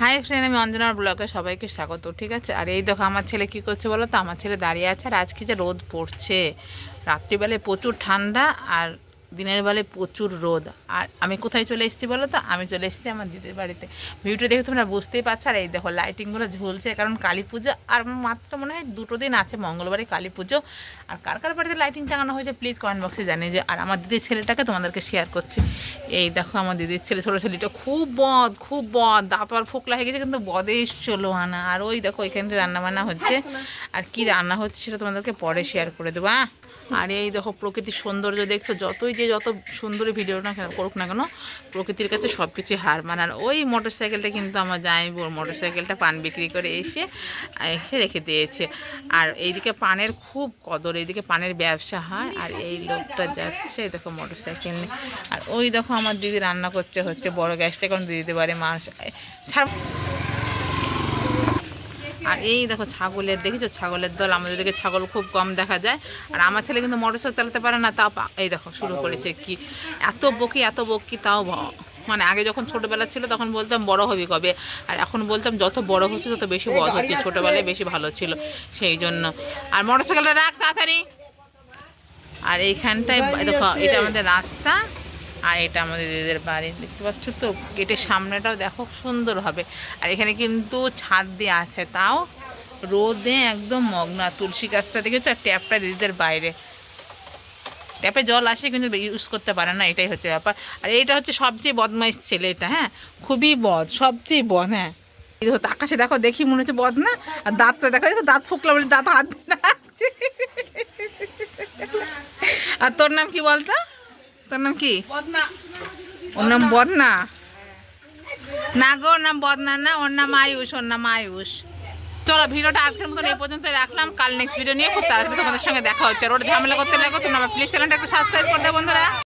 Hi friend আমি অঞ্জনার ব্লগে সবাইকে স্বাগত, ঠিক আছে? আর এই দেখো, আমার ছেলে কি করছে বলো তো? আমার ছেলে দাঁড়িয়ে আছে আর আজকে যে রোদ পড়ছে। রাত্রিবেলায় প্রচুর ঠান্ডা আর দিনের বেলায় প্রচুর রোদ। আর আমি কোথায় চলে এসেছি বলো তো? আমি চলে এসেছি আমার দিদির বাড়িতে। ভিডিও দেখে তোমরা বুঝতেই পারছ। আর এই দেখো লাইটিংগুলো ঝুলছে কারণ কালী পুজো আর মাত্র মনে হয় দুটো দিন আছে মঙ্গলবারে কালী পুজো। আর কার কার বাড়িতে লাইটিং টাঙানো হয়েছে প্লিজ কমেন্ট বক্সে জানিয়ে যে আর আমার দিদির ছেলেটাকে তোমাদেরকে শেয়ার করছি। এই দেখো আমার দিদির ছেলে ছোটো ছেলেটা খুব বদ খুব বদ। দাঁত আর ফোকলা হয়ে গেছে কিন্তু বদে চলো আনা। আর ওই দেখো এখানটা রান্না বান্না হচ্ছে আর কি রান্না হচ্ছে সেটা তোমাদেরকে পরে শেয়ার করে দেবো হ্যাঁ? আর এই দেখো, প্রকৃতির সৌন্দর্য দেখছ, যতই যে যত সুন্দরী ভিডিও না করুক না কেন, প্রকৃতির কাছে সব কিছু হার মানার। ওই মোটর সাইকেলটা কিন্তু আমার যাই মোটর সাইকেলটা পান বিক্রি করে এসে এসে রেখে দিয়েছে। আর এইদিকে পানের খুব কদর, এইদিকে পানের ব্যবসা হয়, আর এই লোকটা যাচ্ছে দেখো মোটর সাইকেল নিয়ে আর ওই দেখো আমার দিদি রান্না করছে হচ্ছে বড় গ্যাসটা দিয়ে দিতে পারে মাছ ছাড়। আর এই দেখো ছাগলের, দেখেছ? ছাগলের দল, আমাদের দিকে ছাগল খুব কম দেখা যায়। আর আমার ছেলে কিন্তু মোটরসাইকেল চালাতে পারে না, তাও এই দেখো, শুরু করেছে কি? এত বকি এত বকি, তাও মানে আগে যখন ছোটবেলা ছিল, তখন বলতাম বড় হবি কবে? আর এখন বলতাম যত বড় হচ্ছে, তত বেশি বড় হচ্ছে। ছোটবেলায় বেশি ভালো ছিল, সেই জন্য। আর মোটরসাইকেলটা রাখ তাড়াতাড়ি। আর এইখানটায়, দেখো, এটা আমাদের রাস্তা। আর এটা আমাদের দিদিদের বাড়ি। দেখতে পাচ্ছ তো? গেটের সামনেটাও দেখো সুন্দর হবে। আর এখানে কিন্তু ছাদ দিয়ে আছে। তাও রোদে একদম মগ্ন। আর তুলসী গাছটা দেখেছ? আর ট্যাপটা দিদিদের বাইরে। ট্যাপে জল আসে কিন্তু ইউজ করতে পারে না। এটাই হচ্ছে ব্যাপার। আর এইটা হচ্ছে সবচেয়ে বদমাইশ ছেলে এটা হ্যাঁ? খুবই বদ, সবচেয়ে বদ হ্যাঁ। আকাশে দেখো, দেখি মনে হচ্ছে বদ না? আর দাঁতটা দেখো দেখো দাঁত ফুকলা বলে দাঁত হাত আর তোর নাম কি বলতো? তোর নাম কি? ওর নাম বদনা? না গো ওর নাম বদনা না ওর নাম আয়ুষ ওর নাম আয়ুষ। চলো ভিডিওটা আজকের মতন এই পর্যন্ত রাখলাম। কাল নেক্সট ভিডিও নিয়ে খুব তাড়াতাড়ি তোমাদের সঙ্গে দেখা হচ্ছে। রোড ঝামেলা করতে লাগো তোমরা প্লিজ চ্যানেলটা একটু সাবস্ক্রাইব করে দেবো বন্ধুরা।